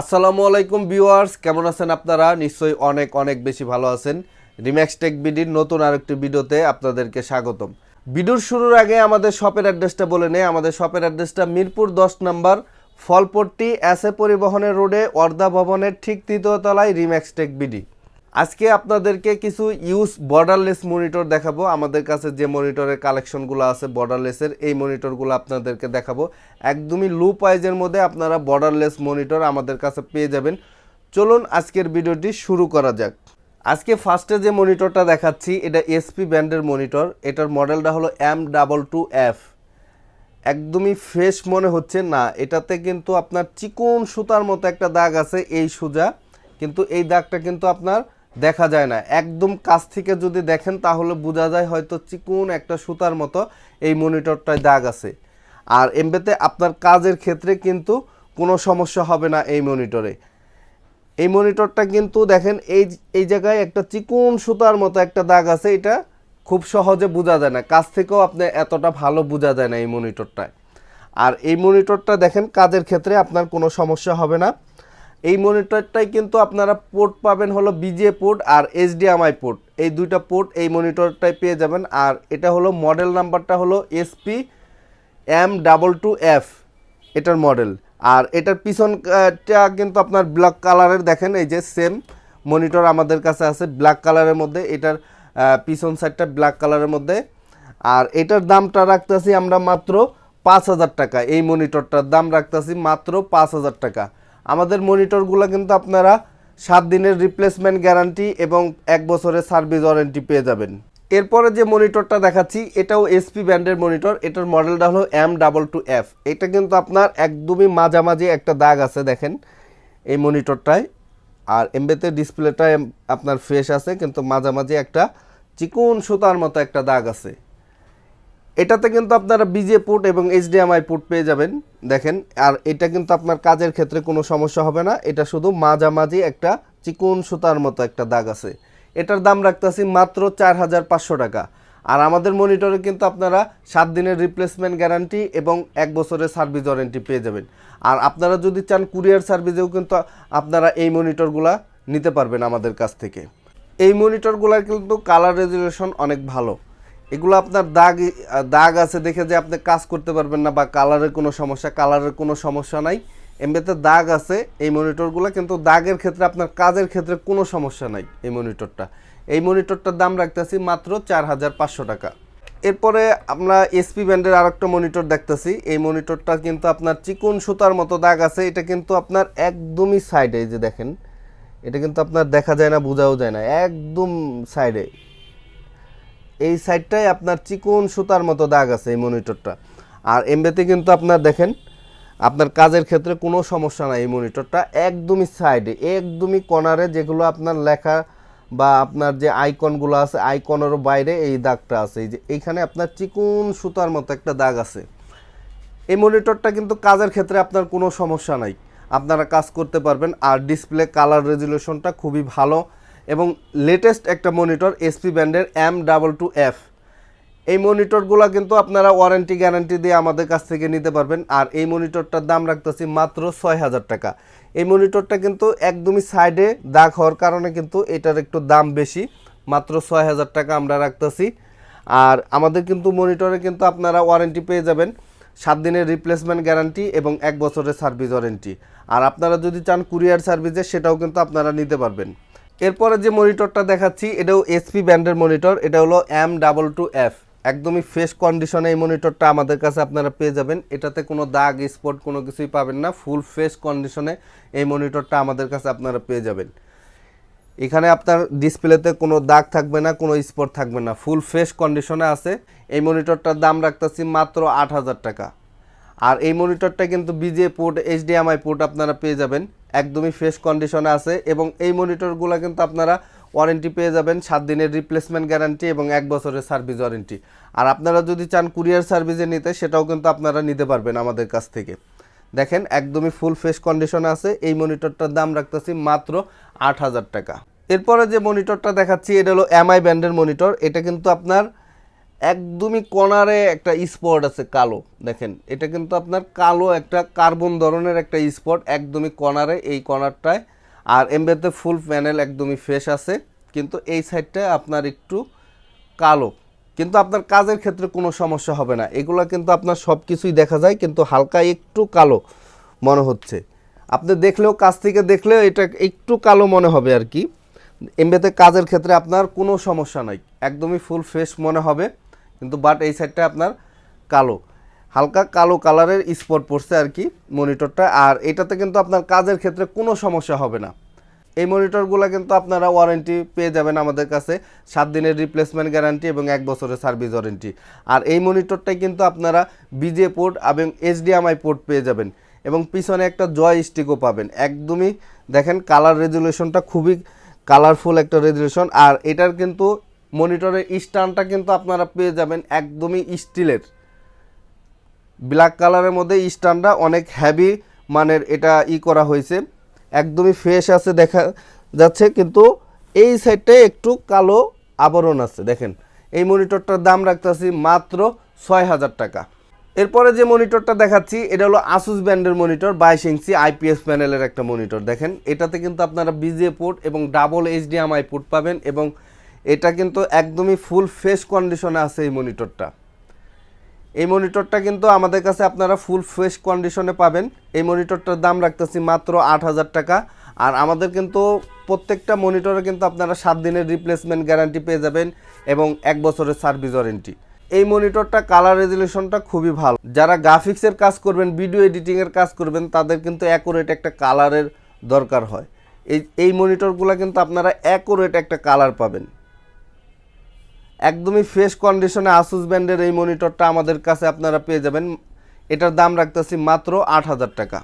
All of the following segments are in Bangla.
আসসালামু আলাইকুম ভিউয়ার্স, কেমন আছেন আপনারা? নিশ্চয়ই অনেক অনেক বেশি ভালো আছেন। রিম্যাক্স টেক বিডির নতুন আরেকটি ভিডিওতে আপনাদেরকে স্বাগতম। ভিডিওর শুরুর আগে আমাদের শপের অ্যাড্রেসটা বলে নেই। আমাদের শপের অ্যাড্রেসটা মিরপুর দশ নম্বর, ফলপট্টি এসএ পরিবহনের রোডে অর্ধা ভবনের ঠিক তৃতীয় তলায় রিম্যাক্স টেক বিডি আজকে আপনাদেরকে কিছু ইউজ বর্ডারলেস মনিটর দেখাবো। আমাদের কাছে যে মনিটরের কালেকশনগুলো আছে বর্ডারলেসের এই মনিটরগুলো আপনাদেরকে দেখাবো। একদমই লো প্রাইজের মধ্যে আপনারা বর্ডারলেস মনিটর আমাদের কাছে পেয়ে যাবেন। চলুন আজকের ভিডিওটি শুরু করা যাক। আজকে ফার্স্টে যে মনিটরটা দেখাচ্ছি, এটা এসপি ব্র্যান্ডের মনিটর এটার মডেলটা হলো এম ডাবল টু এফ একদমই ফ্রেশ মনে হচ্ছে না। এটাতে কিন্তু আপনার চিকন সুতার মতো একটা দাগ আছে, এই সুজা। কিন্তু এই দাগটা কিন্তু আপনার দেখা যায় না। একদম কাছ থেকে যদি দেখেন, তাহলে বোঝা যায় হয়তো চিকুন একটা সুতার মতো এই মনিটরটায় দাগ আছে। আর এমবেতে আপনার কাজের ক্ষেত্রে কিন্তু কোনো সমস্যা হবে না এই মনিটরে। এই মনিটরটা কিন্তু দেখেন, এই এই জায়গায় একটা চিকুন সুতার মতো একটা দাগ আছে, এটা খুব সহজে বোঝা যায় না। কাছ থেকেও আপনি এতটা ভালো বোঝা যায় না এই মনিটরটায়। আর এই মনিটরটা দেখেন, কাজের ক্ষেত্রে আপনার কোনো সমস্যা হবে না। এই মনিটরটাই কিন্তু আপনারা পোর্ট পাবেন হলো বিজে পোর্ট আর এইচডিএমআই পোর্ট এই দুইটা পোর্ট এই মনিটরটাই পেয়ে যাবেন। আর এটা হলো মডেল নাম্বারটা হলো SP M double two F এটার মডেল আর এটার পিছনটা কিন্তু আপনার ব্ল্যাক কালারের দেখেন, এই যে সেম মনিটর আমাদের কাছে আছে ব্ল্যাক কালারের মধ্যে। এটার পিছন সাইডটা ব্ল্যাক কালারের মধ্যে। আর এটার দামটা রাখতেছি আমরা মাত্র পাঁচ হাজার টাকা। এই মনিটরটার দাম রাখতেছি মাত্র পাঁচ হাজার টাকা। আমাদের মনিটরগুলো কিন্তু আপনারা সাত দিনের রিপ্লেসমেন্ট গ্যারান্টি এবং এক বছরের সার্ভিস ওয়ারেন্টি পেয়ে যাবেন। এরপরে যে মনিটরটা দেখাচ্ছি, এটাও এসপি ব্র্যান্ডের মনিটর। এটার মডেলটা হলো এম ডাবল টু এফ এটা কিন্তু আপনার একদমই মাঝামাঝি একটা দাগ আছে, দেখেন, এই মনিটরটায়। আর এমবেতে ডিসপ্লেটা আপনার ফ্রেশ আছে, কিন্তু মাঝামাঝি একটা চিকন সুতার মতো একটা দাগ আছে। এটাতে কিন্তু আপনারা বিজে পোর্ট এবং এইচডিএমআই পোর্ট পেয়ে যাবেন। দেখেন, আর এটা কিন্তু আপনার কাজের ক্ষেত্রে কোনো সমস্যা হবে না। এটা শুধু মাঝামাঝি একটা চিকন সুতার মতো একটা দাগ আছে। এটার দাম রাখতেছি মাত্র চার হাজার পাঁচশো টাকা। আর আমাদের মনিটরে কিন্তু আপনারা সাত দিনের রিপ্লেসমেন্ট গ্যারান্টি এবং এক বছরের সার্ভিস ওয়ারেন্টি পেয়ে যাবেন। আর আপনারা যদি চান কুরিয়ার সার্ভিসেও কিন্তু আপনারা এই মনিটরগুলা নিতে পারবেন আমাদের কাছ থেকে। এই মনিটরগুলোর কিন্তু কালার রেজুলেশন অনেক ভালো। এগুলো আপনার দাগ দাগ আছে দেখে যে আপনি কাজ করতে পারবেন না বা কালারের কোনো সমস্যা কালারের কোনো সমস্যা নাই। এমনিতে দাগ আছে এই মনিটরগুলো কিন্তু দাগের ক্ষেত্রে আপনার কাজের ক্ষেত্রে কোনো সমস্যা নাই এই মনিটরটা এই মনিটরটার দাম রাখতেছি মাত্র চার হাজার পাঁচশো টাকা। এরপরে আমরা এসপি ব্যান্ডের আরেকটা মনিটর দেখতেছি। এই মনিটরটা কিন্তু আপনার চিকন সুতার মতো দাগ আছে, এটা কিন্তু আপনার একদমই সাইডে যে দেখেন, এটা কিন্তু আপনার দেখা যায় না, বোঝাও যায় না, একদম সাইডে এই সাইডটায় আপনার চিকন সুতার মতো দাগ আছে এই মনিটরটা। আর এমবেতে কিন্তু আপনার দেখেন, আপনার কাজের ক্ষেত্রে কোনো সমস্যা নাই এই মনিটরটা, একদমই সাইডে, একদমই কর্নারে যেগুলো আপনার লেখা বা আপনার যে আইকনগুলো আছে আইকনেরও বাইরে এই দাগটা আছে। এই যে এইখানে আপনার চিকন সুতার মতো একটা দাগ আছে। এই মনিটরটা কিন্তু কাজের ক্ষেত্রে আপনার কোনো সমস্যা নাই। আপনারা কাজ করতে পারবেন। আর ডিসপ্লে কালার রেজুলেশনটা খুবই ভালো। এবং লেটেস্ট একটা মনিটর এসপি ব্র্যান্ডের এম ডাবল টু এফ এই মনিটরগুলো কিন্তু আপনারা ওয়ারেন্টি গ্যারান্টি দিয়ে আমাদের কাছ থেকে নিতে পারবেন। আর এই মনিটরটার দাম রাখতেছি মাত্র ছয় হাজার টাকা। এই মনিটরটা কিন্তু একদমই সাইডে দাগ হওয়ার কারণে কিন্তু এটার একটু দাম বেশি। মাত্র ছয় হাজার টাকা আমরা রাখতেছি। আর আমাদের কিন্তু মনিটরে কিন্তু আপনারা ওয়ারেন্টি পেয়ে যাবেন। সাত দিনের রিপ্লেসমেন্ট গ্যারান্টি এবং এক বছরের সার্ভিস ওয়ারেন্টি আর আপনারা যদি চান কুরিয়ার সার্ভিসে সেটাও কিন্তু আপনারা নিতে পারবেন। এরপরে যে মনিটরটা দেখাচ্ছি, এটাও এসপি ব্র্যান্ডের মনিটর, এটা হলো এম ডাবল টু এফ একদমই ফ্রেশ কন্ডিশনে এই মনিটরটা আমাদের কাছে আপনারা পেয়ে যাবেন। এটাতে কোনো দাগ স্পট কোনো কিছুই পাবেন না ফুল ফ্রেশ কন্ডিশনে এই মনিটরটা আমাদের কাছে আপনারা পেয়ে যাবেন। এখানে আপনার ডিসপ্লেতে কোনো দাগ থাকবে না, কোনো স্পট থাকবে না ফুল ফ্রেশ কন্ডিশনে আছে। এই মনিটরটার দাম রাখতেছি মাত্র আট হাজার টাকা। আর এই মনিটরটা কিন্তু বিজে পোর্ট এইচডিএমআই পোর্ট আপনারা পেয়ে যাবেন। একদমই ফ্রেশ কন্ডিশনে আছে এবং এই মনিটরগুলো কিন্তু আপনারা ওয়ারেন্টি পেয়ে যাবেন সাত দিনের রিপ্লেসমেন্ট গ্যারান্টি এবং এক বছরের সার্ভিস ওয়ারেন্টি আর আপনারা যদি চান কুরিয়ার সার্ভিসে নিতে, সেটাও কিন্তু আপনারা নিতে পারবেন আমাদের কাছ থেকে। দেখেন, একদমই ফুল ফ্রেশ কন্ডিশনে আছে। এই মনিটরটার দাম রাখতেছি মাত্র আট হাজার টাকা। এরপরে যে মনিটরটা দেখাচ্ছি, এটা হলো এমআই ব্র্যান্ডের মনিটর এটা কিন্তু আপনার একদমই কর্নারে একটা স্পট আছে কালো, দেখেন। এটা কিন্তু আপনার কালো একটা কার্বন ধরনের একটা স্পট একদমই কর্নারে এই কর্নারটায় আর এমবেতে ফুল প্যানেল একদমই ফ্রেশ আছে, কিন্তু এই সাইডটায় আপনার একটু কালো। কিন্তু আপনার কাজের ক্ষেত্রে কোনো সমস্যা হবে না। এগুলো কিন্তু আপনার সব কিছুই দেখা যায়, কিন্তু হালকা একটু কালো মনে হচ্ছে। আপনি দেখলেও, কাছ থেকে দেখলেও এটা একটু কালো মনে হবে আর কি। এমবেতে কাজের ক্ষেত্রে আপনার কোনো সমস্যা নাই। একদমই ফুল ফ্রেশ মনে হবে। কিন্তু বাট এই সাইডটা আপনার কালো। হালকা কালো কালারের স্পট পড়ছে আর কি মনিটরটা আর এটাতে কিন্তু আপনার কাজের ক্ষেত্রে কোনো সমস্যা হবে না। এই মনিটরগুলো কিন্তু আপনারা ওয়ারেন্টি পেয়ে যাবেন আমাদের কাছে। সাত দিনের রিপ্লেসমেন্ট গ্যারান্টি এবং এক বছরের সার্ভিস ওয়ারেন্টি আর এই মনিটরটাই কিন্তু আপনারা বিজে পোর্ট এবং এইচডিএমআই পোর্ট পেয়ে যাবেন। এবং পিছনে একটা জয় স্টিকও পাবেন। একদমই দেখেন কালার রেজুলেশনটা খুবই কালারফুল একটা রেজুলেশন আর এটার কিন্তু মনিটরের স্ট্যান্ডটা কিন্তু আপনারা পেয়ে যাবেন একদমই স্টিলের। ব্ল্যাক কালারের মধ্যে স্ট্যান্ডটা অনেক হ্যাভি মানের এটা ই করা হয়েছে। একদমই ফ্রেশ আছে দেখা যাচ্ছে, কিন্তু এই সাইডটায় একটু কালো আবরণ আছে, দেখেন। এই মনিটরটার দাম রাখতেছি মাত্র ছয় হাজার টাকা। এরপরে যে মনিটরটা দেখাচ্ছি, এটা হলো আসুস ব্র্যান্ডের মনিটর বাইশ ইঞ্চি আইপিএস প্যানেলের একটা মনিটর, দেখেন। এটাতে কিন্তু আপনারা বিজে পোর্ট এবং ডাবল এইচডিএমআই পোর্ট পাবেন এবং এটা কিন্তু একদমই ফুল ফেস কন্ডিশনে আছে এই মনিটরটা এই মনিটরটা কিন্তু আমাদের কাছে আপনারা ফুল ফ্রেশ কন্ডিশনে পাবেন। এই মনিটরটার দাম রাখতেছি মাত্র আট হাজার টাকা। আর আমাদের কিন্তু প্রত্যেকটা মনিটরে কিন্তু আপনারা সাত দিনের রিপ্লেসমেন্ট গ্যারান্টি পেয়ে যাবেন এবং এক বছরের সার্ভিস ওয়ারেন্টি এই মনিটরটা কালার রেজুলেশনটা খুবই ভালো। যারা গ্রাফিক্সের কাজ করবেন ভিডিও এডিটিংয়ের কাজ করবেন, তাদের কিন্তু অ্যাকুরেট একটা কালারের দরকার হয়। এই এই মনিটরগুলো কিন্তু আপনারা অ্যাকুরেট একটা কালার পাবেন। একদমই ফ্রেশ কন্ডিশনে আসুস ব্যান্ডের এই মনিটরটা আমাদের কাছে আপনারা পেয়ে যাবেন। এটার দাম রাখতেছি মাত্র আট হাজার টাকা।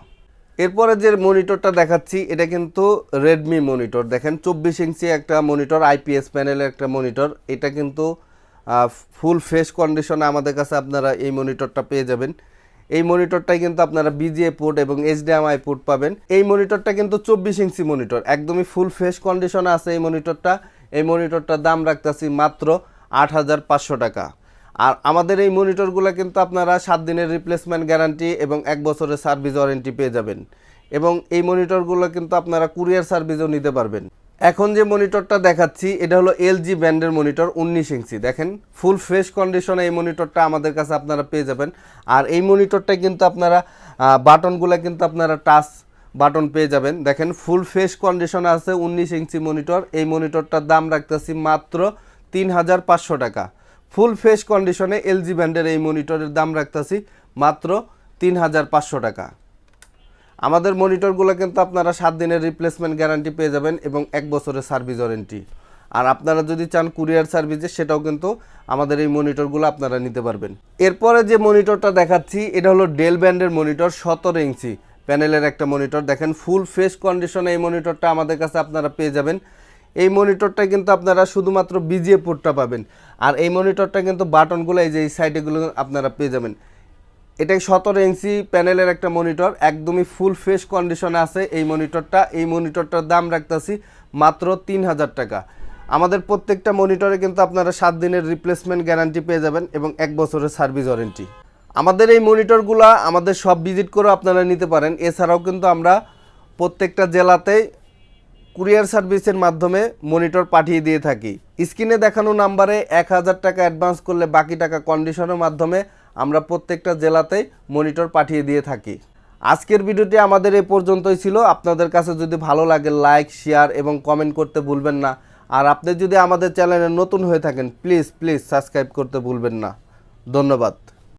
এরপরে যে মনিটরটা দেখাচ্ছি, এটা কিন্তু রেডমি মনিটর দেখেন, চব্বিশ ইঞ্চি একটা মনিটর আইপিএস প্যানেলের একটা মনিটর এটা কিন্তু ফুল ফ্রেশ কন্ডিশনে আমাদের কাছে আপনারা এই মনিটরটা পেয়ে যাবেন। এই মনিটরটাই কিন্তু আপনারা বিজিএ পোর্ট এবং এইচডিএমআই পোর্ট পাবেন। এই মনিটরটা কিন্তু চব্বিশ ইঞ্চি মনিটর একদমই ফুল ফ্রেশ কন্ডিশনে আছে এই মনিটরটা এই মনিটরটার দাম রাখতেছি মাত্র আট হাজার পাঁচশো টাকা। আর আমাদের এই মনিটরগুলো কিন্তু আপনারা সাত দিনের রিপ্লেসমেন্ট গ্যারান্টি এবং এক বছরের সার্ভিস ওয়ারেন্টি পেয়ে যাবেন। এবং এই মনিটরগুলো কিন্তু আপনারা কুরিয়ার সার্ভিসও নিতে পারবেন। এখন যে মনিটরটা দেখাচ্ছি, এটা হলো এলজি ব্র্যান্ডের মনিটর উনিশ ইঞ্চি। দেখেন ফুল ফ্রেশ কন্ডিশনে এই মনিটরটা আমাদের কাছে আপনারা পেয়ে যাবেন। আর এই মনিটরটা কিন্তু আপনারা বাটনগুলো কিন্তু আপনারা টাচ বাটন পেয়ে যাবেন। দেখেন ফুল ফ্রেশ কন্ডিশনে আছে উনিশ ইঞ্চি মনিটর। এই মনিটরটার দাম রাখতেছি মাত্র তিন হাজার পাঁচশো টাকা। ফুল ফ্রেশ কন্ডিশনে এলজি ব্র্যান্ডের এই মনিটরের দাম রাখতেছি মাত্র তিন হাজার পাঁচশো টাকা। আমাদের মনিটরগুলো কিন্তু আপনারা সাত দিনের রিপ্লেসমেন্ট গ্যারান্টি পেয়ে যাবেন এবং এক বছরের সার্ভিস ওয়ারেন্টি আর আপনারা যদি চান কুরিয়ার সার্ভিসে সেটাও কিন্তু আমাদের এই মনিটরগুলো আপনারা নিতে পারবেন। এরপরে যে মনিটরটা দেখাচ্ছি, এটা হলো ডেল ব্র্যান্ডের মনিটর, সতেরো ইঞ্চি। প্যানেলের একটা মনিটর। দেখেন ফুল ফ্রেশ কন্ডিশনে এই মনিটরটা আমাদের কাছে আপনারা পেয়ে যাবেন এই মনিটরটা কিন্তু আপনারা শুধুমাত্র বিজিএ পোর্টটা পাবেন। আর এই মনিটরটা কিন্তু বাটনগুলো, এই যে এই সাইডেগুলো আপনারা পেয়ে যাবেন। এটা সতেরো ইঞ্চি প্যানেলের একটা মনিটর, একদমই ফুল ফ্রেশ কন্ডিশনে আছে এই মনিটরটা। এই মনিটরটার দাম রাখতেছি মাত্র তিন হাজার টাকা। আমাদের প্রত্যেকটা মনিটরে কিন্তু আপনারা সাত দিনের রিপ্লেসমেন্ট গ্যারান্টি পেয়ে যাবেন এবং এক বছরের সার্ভিস ওয়ারেন্টি আমাদের এই মনিটরগুলো আমাদের সব ভিজিট করে আপনারা নিতে পারেন। এছাড়াও কিন্তু আমরা প্রত্যেকটা জেলাতেই কুরিয়ার সার্ভিসের মাধ্যমে মনিটর পাঠিয়ে দিয়ে থাকি। স্ক্রিনে দেখানো নাম্বারে এক হাজার টাকা অ্যাডভান্স করলে বাকি টাকা কন্ডিশনের মাধ্যমে আমরা প্রত্যেকটা জেলাতেই মনিটর পাঠিয়ে দিয়ে থাকি। আজকের ভিডিওটি আমাদের এ পর্যন্তই ছিল। আপনাদের কাছে যদি ভালো লাগে, লাইক, শেয়ার এবং কমেন্ট করতে ভুলবেন না। আর আপনি যদি আমাদের চ্যানেলে নতুন হয়ে থাকেন, প্লিজ প্লিজ সাবস্ক্রাইব করতে ভুলবেন না। ধন্যবাদ।